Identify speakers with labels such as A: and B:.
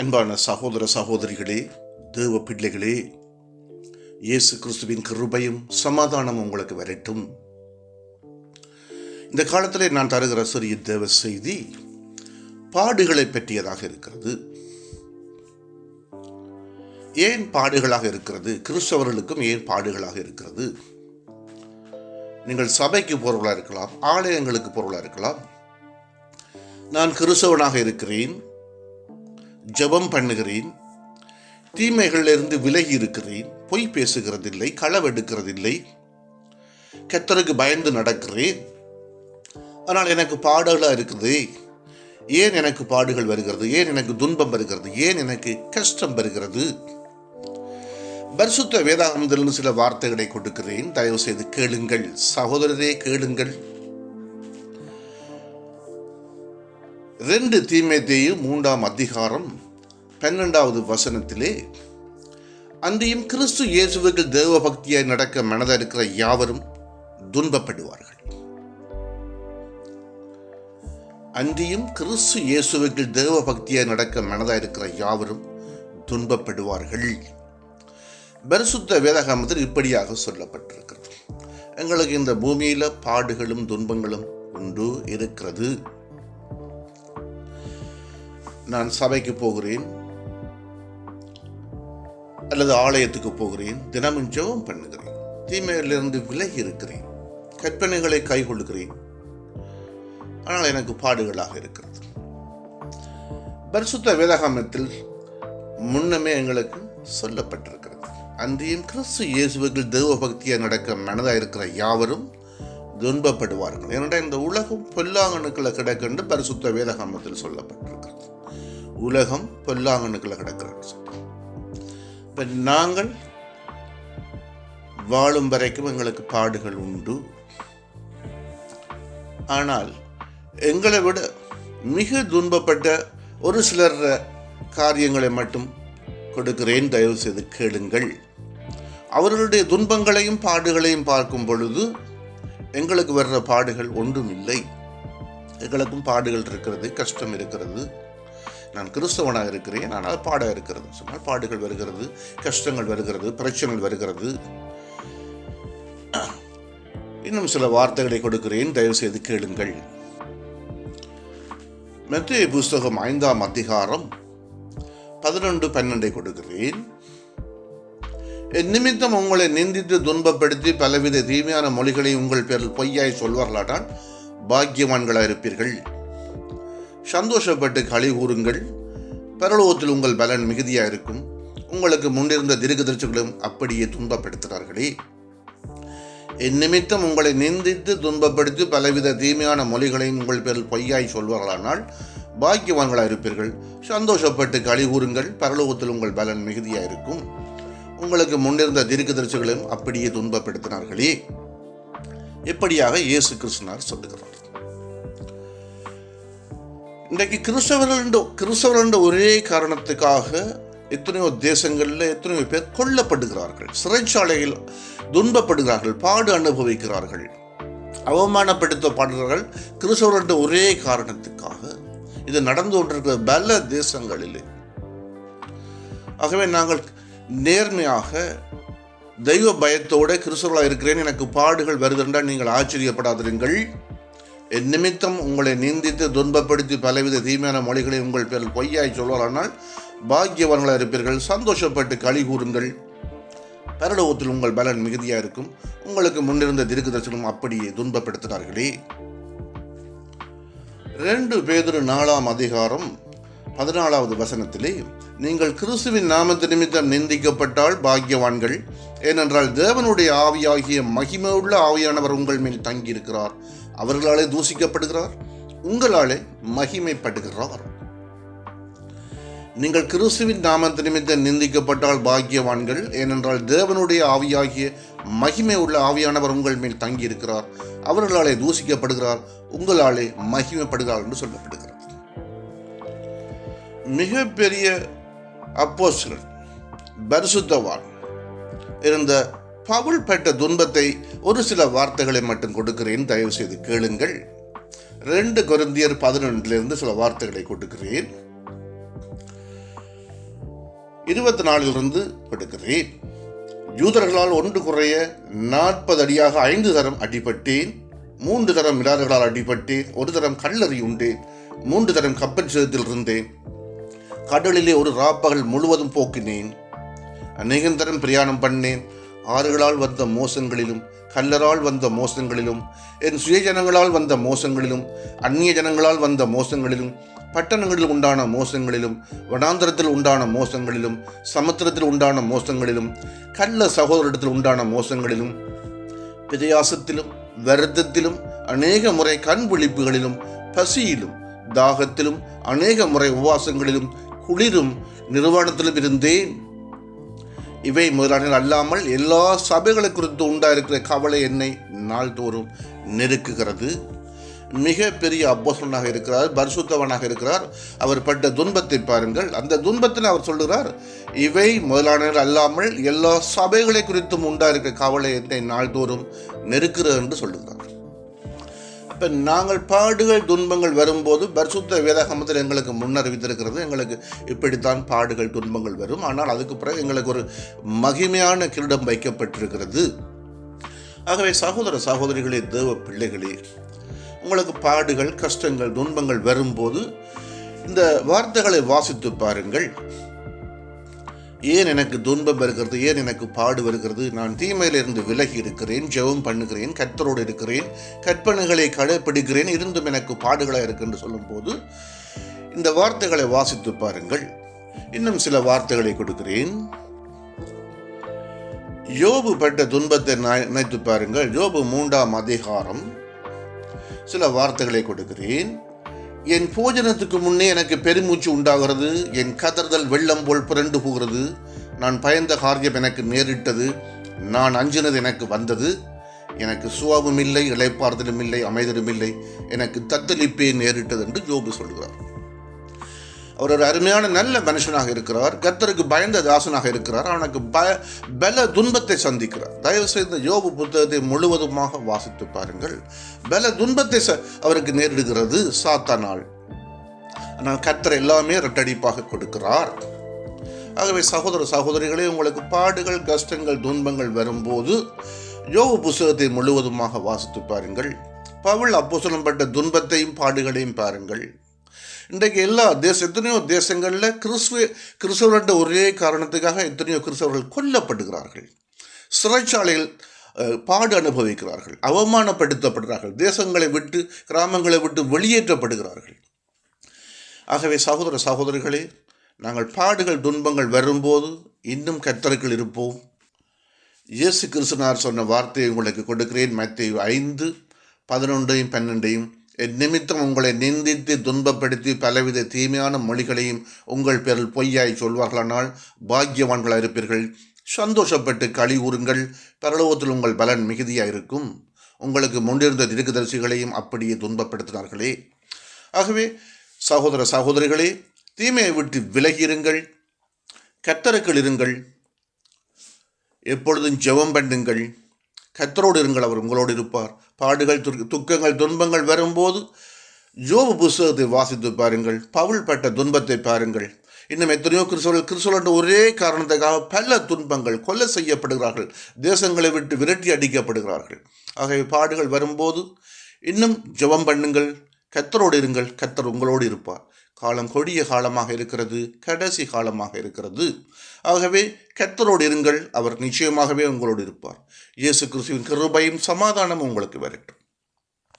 A: அன்பான சகோதர சகோதரிகளே தேவ பிள்ளைகளே இயேசு கிறிஸ்துவின் கிருபையும் சமாதானம் உங்களுக்கு வரட்டும். இந்த காலத்தில் நான் தருகிற சிறிய தேவ செய்தி பாடுகளை பற்றியதாக இருக்கிறது. ஏன் பாடுகளாக இருக்கிறது? கிறிஸ்தவர்களுக்கும் ஏன் பாடுகளாக இருக்கிறது? நீங்கள் சபைக்கு போறவர்களாக இருக்கலாம் ஆலயங்களுக்கு போறவர்களாக இருக்கலாம். நான் கிறிஸ்தவனாக இருக்கிறேன். ஜெபம் பண்ணுகிறேன். தீமைகளிலிருந்து விலகி இருக்கிறேன். பொய் பேசுகிறதில்லை களவெடுக்கிறதில்லை கத்தருக்கு பயந்து நடக்கிறேன். ஆனால் எனக்கு பாடுகளாக இருக்குது. ஏன் எனக்கு பாடுகள் வருகிறது? ஏன் எனக்கு துன்பம் வருகிறது? ஏன் எனக்கு கஷ்டம் வருகிறது? பரிசுத்த வேதாகமத்திலிருந்து சில வார்த்தைகளை கொடுக்கிறேன். தயவு செய்து கேளுங்கள். சகோதரரே கேளுங்கள். ரெண்டு தீமைத்தேயும் மூன்றாம் அதிகாரம் பன்னெண்டாவது வசனத்திலே அன்றியும் கிறிஸ்து இயேசுவுக்கு தேவ பக்தியாய் நடக்க மனதாக இருக்கிற யாவரும் துன்பப்படுவார்கள். அன்றியும் கிறிஸ்து இயேசுவுக்கு தேவ பக்தியாய் நடக்க மனதாக இருக்கிற யாவரும் துன்பப்படுவார்கள். பரிசுத்த வேதகாமத்தில் இப்படியாக சொல்லப்பட்டிருக்கிறது. எங்களுக்கு இந்த பூமியில் பாடுகளும் துன்பங்களும் உண்டு இருக்கிறது. நான் சபைக்கு போகிறேன் அல்லது ஆலயத்துக்கு போகிறேன் தினமும் ஜெபம் பண்ணுகிறேன் தீமையிலிருந்து விலகி இருக்கிறேன் கற்பனைகளை கைகொள்கிறேன் ஆனால் எனக்கு பாடுகளாக இருக்கிறது. பரிசுத்த வேதாகமத்தில் முன்னமே எங்களுக்கு சொல்லப்பட்டிருக்கிறது. அன்றியும் கிறிஸ்து இயேசுவுக்கு தெய்வ பக்தியை நடக்க மனதாக இருக்கிற யாவரும் துன்பப்படுவார்கள். ஏனென்றால் இந்த உலகம் பொல்லாங்கணுக்களை கிடக்கென்று பரிசுத்த வேதகாமத்தில் சொல்லப்பட்டது உலகம் பொல்லாங்கணுக்களை கிடக்கிறது இப்போ நாங்கள் வாழும் வரைக்கும் எங்களுக்கு பாடுகள் உண்டு. ஆனால் எங்களை விட மிக துன்பப்பட்ட ஒரு சிலர் காரியங்களை மட்டும் கொடுக்கிறேன். தயவு செய்து கேளுங்கள். அவர்களுடைய துன்பங்களையும் பாடுகளையும் பார்க்கும் பொழுது எங்களுக்கு வர்ற பாடுகள் ஒன்றும் இல்லை எங்களுக்கும் பாடுகள் இருக்கிறது கஷ்டம் இருக்கிறது. நான் கிறிஸ்தவனாக இருக்கிறேன் ஆனால் பாட இருக்கிறது. சொன்னால் பாடுகள் வருகிறது கஷ்டங்கள் வருகிறது பிரச்சனைகள் வருகிறது. இன்னும் சில வார்த்தைகளை கொடுக்கிறேன் தயவு செய்து கேளுங்கள். மெத்தே புஸ்தகம் ஐந்தாம் அதிகாரம் பதினொன்று பன்னெண்டை கொடுக்கிறேன். என் நிமித்தம் உங்களை நிந்தித்து துன்பப்படுத்தி பலவித தீமையான மொழிகளை உங்கள் பேரில் பொய்யாய் சொல்வார்களானால் பாக்கியவான்களாக இருப்பீர்கள் சந்தோஷப்பட்டு களி கூறுங்கள் பரலோகத்தில் உங்கள் பலன் மிகுதியாக இருக்கும். உங்களுக்கு முன்னிருந்த திருக்கதர்ச்சிகளும் அப்படியே துன்பப்படுத்துகிறார்களே. என் நிமித்தம் உங்களை நிந்தித்து துன்பப்படுத்தி பலவித தீமையான மொழிகளையும் உங்கள் பேரில் பொய்யாய் சொல்வார்களானால் பாக்கியவான்களாக இருப்பீர்கள். சந்தோஷப்பட்டு களி கூறுங்கள் பரலோகத்தில் உங்கள் பலன் மிகுதியாக இருக்கும். உங்களுக்கு முன்னிருந்த திருக்குதிர்ச்சிகளையும் அப்படியே துன்பப்படுத்தினார்களே எப்படியாக இயேசு கிருஷ்ணர் சொல்லுகிறார். இன்றைக்கு கிறிஸ்தவர்கள் கிறிஸ்தவர்கள் ஒரே காரணத்துக்காக எத்தனையோ தேசங்களில் எத்தனையோ பேர் கொல்லப்படுகிறார்கள் சிறைச்சாலையில் துன்பப்படுகிறார்கள் பாடு அனுபவிக்கிறார்கள் அவமானப்படுத்தப்படுகிறார்கள் கிறிஸ்தவர்கள் ஒரே காரணத்துக்காக இது நடந்து கொண்டிருக்கிற பல தேசங்களிலே. ஆகவே நாங்கள் நேர்மையாக தெய்வ பயத்தோடு கிறிஸ்தவர்களாக இருக்கிறேன் எனக்கு பாடுகள் வருதுன்றால் நீங்கள் ஆச்சரியப்படாதிருங்கள். நிமித்தம் உங்களை நிந்தித்து துன்பப்படுத்தி பலவித தீமையான மொழிகளை உங்கள் பேரில் பொய்யாய் சொல்வாரானால் பாக்கியவான்களாக இருப்பீர்கள். சந்தோஷப்பட்டு களி கூறுங்கள். பரலோகத்தில் உங்கள் பலன் மிகுதியாக இருக்கும். உங்களுக்கு முன்னிருந்த திருக்கு தரிசனம் அப்படியே துன்பப்படுத்தினார்களே ரெண்டு பேதொரு நாலாம் அதிகாரம் பதினாலாவது வசனத்திலே நீங்கள் கிறிஸ்துவின் நாமத்து நிமித்தம் நிந்திக்கப்பட்டால் பாக்கியவான்கள். ஏனென்றால் தேவனுடைய ஆவியாகிய மகிமையுள்ள ஆவியானவர் உங்கள் மேல் தங்கியிருக்கிறார். அவர்களாலே தூசிக்கப்படுகிறார் உங்களாலே மகிமைப்படுகிறார் நீங்கள் கிறிஸ்துவின் நாமத்து நிமித்த நிந்திக்கப்பட்டால் பாக்கியவான்கள் ஏனென்றால் தேவனுடைய ஆவியாகிய மகிமை உள்ள ஆவியானவர் உங்கள் மேல் தங்கியிருக்கிறார். அவர்களாலே தூசிக்கப்படுகிறார் உங்களாலே மகிமைப்படுகிறார் என்று சொல்லப்படுகிறார் மிகப்பெரிய அப்போஸ்லர் பரிசுத்தவான் இருந்த பவுல் பெற்ற துன்பத்தை ஒரு சில வார்த்தைகளை மட்டும் கொடுக்கிறேன். தயவு செய்து கேளுங்கள். ரெண்டு கொரிந்தியர் பதினொன்றிலிருந்து சில வார்த்தைகளை கொடுக்கிறேன். இருபத்தி நாலிலிருந்து கொடுக்கிறேன். யூதர்களால் ஒன்று குறைய நாற்பது அடியாக ஐந்து தரம் அடிபட்டேன். மூன்று தரம் மிடார்களால் அடிபட்டேன். ஒரு தரம் கல்லறி உண்டேன். மூன்று தரம் கப்பல் சேதத்தில் இருந்தேன். கடலிலே ஒரு ராப்பகல் முழுவதும் போக்கினேன். அநேகம் தரம் பிரயாணம் பண்ணேன். ஆறுகளால் வந்த மோசங்களிலும் கல்லரால் வந்த மோசங்களிலும் என் சுயஜனங்களால் வந்த மோசங்களிலும் அந்நிய ஜனங்களால் வந்த மோசங்களிலும் பட்டணங்களில் உண்டான மோசங்களிலும் வனாந்திரத்தில் உண்டான மோசங்களிலும் சமுத்திரத்தில் உண்டான மோசங்களிலும் கள்ள சகோதரத்தில் உண்டான மோசங்களிலும் பிரயாசத்திலும் வருத்தத்திலும் அநேக முறை கண் விழிப்புகளிலும் பசியிலும் தாகத்திலும் அநேக முறை உபவாசங்களிலும் குளிரும் நிர்வாணத்திலும் இருந்தேன். இவை முதலானது அல்லாமல் எல்லா சபைகளை குறித்து உண்டாயிருக்கிற கவலை என்னை நாள்தோறும் நெருக்குகிறது. மிக பெரிய அப்போசனாக இருக்கிறார் பரிசுத்தவனாக இருக்கிறார். அவர் பட்ட துன்பத்தை பாருங்கள். அந்த துன்பத்தில் அவர் சொல்லுகிறார் இவை முதலானவர் அல்லாமல் எல்லா சபைகளை குறித்தும் உண்டாயிருக்கிற கவலை என்னை நாள்தோறும் நெருக்கிறது என்று சொல்லுகிறார். அப்போ நாங்கள் பாடுகள் துன்பங்கள் வரும்போது பரிசுத்த வேதாகமத்தில் எங்களுக்கு முன்னறிவித்திருக்கிறது எங்களுக்கு இப்படித்தான் பாடுகள் துன்பங்கள் வரும். ஆனால் அதுக்கு பிறகு எங்களுக்கு ஒரு மகிமையான கிரீடம் வைக்கப்பட்டிருக்கிறது. ஆகவே சகோதர சகோதரிகளே தேவ பிள்ளைகளே உங்களுக்கு பாடுகள் கஷ்டங்கள் துன்பங்கள் வரும்போது இந்த வார்த்தைகளை வாசித்து பாருங்கள். ஏன் எனக்கு துன்பம் வருகிறது? ஏன் எனக்கு பாடு வருகிறது? நான் தீமையிலிருந்து விலகி இருக்கிறேன் ஜெபம் பண்ணுகிறேன் கத்தரோடு இருக்கிறேன் கற்பனைகளை கடைப்பிடிக்கிறேன் இருந்தும் எனக்கு பாடுகளாக இருக்கு என்று சொல்லும்போது இந்த வார்த்தைகளை வாசித்து பாருங்கள். இன்னும் சில வார்த்தைகளை கொடுக்கிறேன். யோபு பட்ட துன்பத்தை நினைத்து பாருங்கள். யோபு மூன்றாம் அதிகாரம். சில வார்த்தைகளை கொடுக்கிறேன். என் போஜனத்துக்கு முன்னே எனக்கு பெருமூச்சு உண்டாகிறது. என் கதறுதல் வெள்ளம் போல் புரண்டு போகிறது. நான் பயந்த காரியம் எனக்கு நேரிட்டது. நான் அஞ்சினது எனக்கு வந்தது. எனக்கு சுவாபமில்லை இல்லை இளைப்பாறுதலும் இல்லை அமைதலும் இல்லை எனக்கு தத்தளிப்பே நேரிட்டது என்று ஜோபு சொல்கிறார். அவர் ஒரு அருமையான நல்ல மனுஷனாக இருக்கிறார். கர்த்தருக்கு பயந்த தாசனாக இருக்கிறார். அவனுக்கு பய பல துன்பத்தை சந்திக்கிறார். தயவு செய்து யோபு புத்தகத்தை முழுவதுமாக வாசித்து பாருங்கள். பல துன்பத்தை ச- அவருக்கு நேரிடுகிறது. சாத்தானால். ஆனால் கர்த்தர் எல்லாமே ரெட்டடிப்பாக கொடுக்கிறார். ஆகவே சகோதர சகோதரிகளே உங்களுக்கு பாடுகள் கஷ்டங்கள் துன்பங்கள் வரும்போது யோபு புஸ்தகத்தை முழுவதுமாக வாசித்து பாருங்கள். பவுல் அப்போஸ்தலன் பட்ட துன்பத்தையும் பாடுகளையும் பாருங்கள். இன்றைக்கு எல்லா தேச எத்தனையோ தேசங்களில் கிறிஸ்துவ கிறிஸ்தவர்கிட்ட ஒரே காரணத்துக்காக எத்தனையோ கிறிஸ்தவர்கள் கொல்லப்படுகிறார்கள். சிறைச்சாலையில் பாடு அனுபவிக்கிறார்கள் அவமானப்படுத்தப்படுகிறார்கள் தேசங்களை விட்டு கிராமங்களை விட்டு வெளியேற்றப்படுகிறார்கள். ஆகவே சகோதர சகோதரிகளே நாங்கள் பாடுகள் துன்பங்கள் வரும்போது இன்னும் கத்தருக்குள் இருப்போம். இயேசு கிறிஸ்துனார் சொன்ன வார்த்தையை உங்களுக்கு கொடுக்கிறேன். மத்திய ஐந்து பதினொன்றையும் பன்னெண்டையும் என் நிமித்தம் உங்களை நிந்தித்து துன்பப்படுத்தி பலவித தீமையான மொழிகளையும் உங்கள் பேரில் பொய்யாய் சொல்வார்களானால் பாக்கியவான்களாக இருப்பீர்கள். சந்தோஷப்பட்டு களி கூறுங்கள் பரலோகத்தில் உங்கள் பலன் மிகுதியாக இருக்கும். உங்களுக்கு முன்னிருந்த திருக்குதரிசிகளையும் அப்படியே துன்பப்படுத்தினார்களே. ஆகவே சகோதர சகோதரிகளே தீமையை விட்டு விலகியிருங்கள். கத்தருக்கள் இருங்கள். எப்பொழுதும் ஜெபம் பண்ணுங்கள். கத்தரோடு இருங்கள் அவர் உங்களோடு இருப்பார். பாடுகள் துக்கங்கள் துன்பங்கள் வரும்போது ஜோபு புஸ்தகத்தை வாசித்து பாருங்கள் பவுல் பட்ட துன்பத்தை பாருங்கள். இன்னும் எத்தனையோ கிறிஸ்தவர்கள் கிறிஸ்தவர்கள் ஒரே காரணத்துக்காக பல துன்பங்கள் கொலை செய்யப்படுகிறார்கள். தேசங்களை விட்டு விரட்டி அடிக்கப்படுகிறார்கள். ஆகவே பாடுகள் வரும்போது இன்னும் ஜெபம் பண்ணுங்கள் கத்தரோடு இருங்கள் கத்தர் உங்களோடு இருப்பார். காலம் கொடிய காலமாக இருக்கிறது கடைசி காலமாக இருக்கிறது. ஆகவே கத்தரோடு இருங்கள் அவர் நிச்சயமாகவே உங்களோடு இருப்பார். இயேசு கிறிஸ்துவின் கிருபையும் சமாதானமும் உங்களுக்கு வரட்டும்.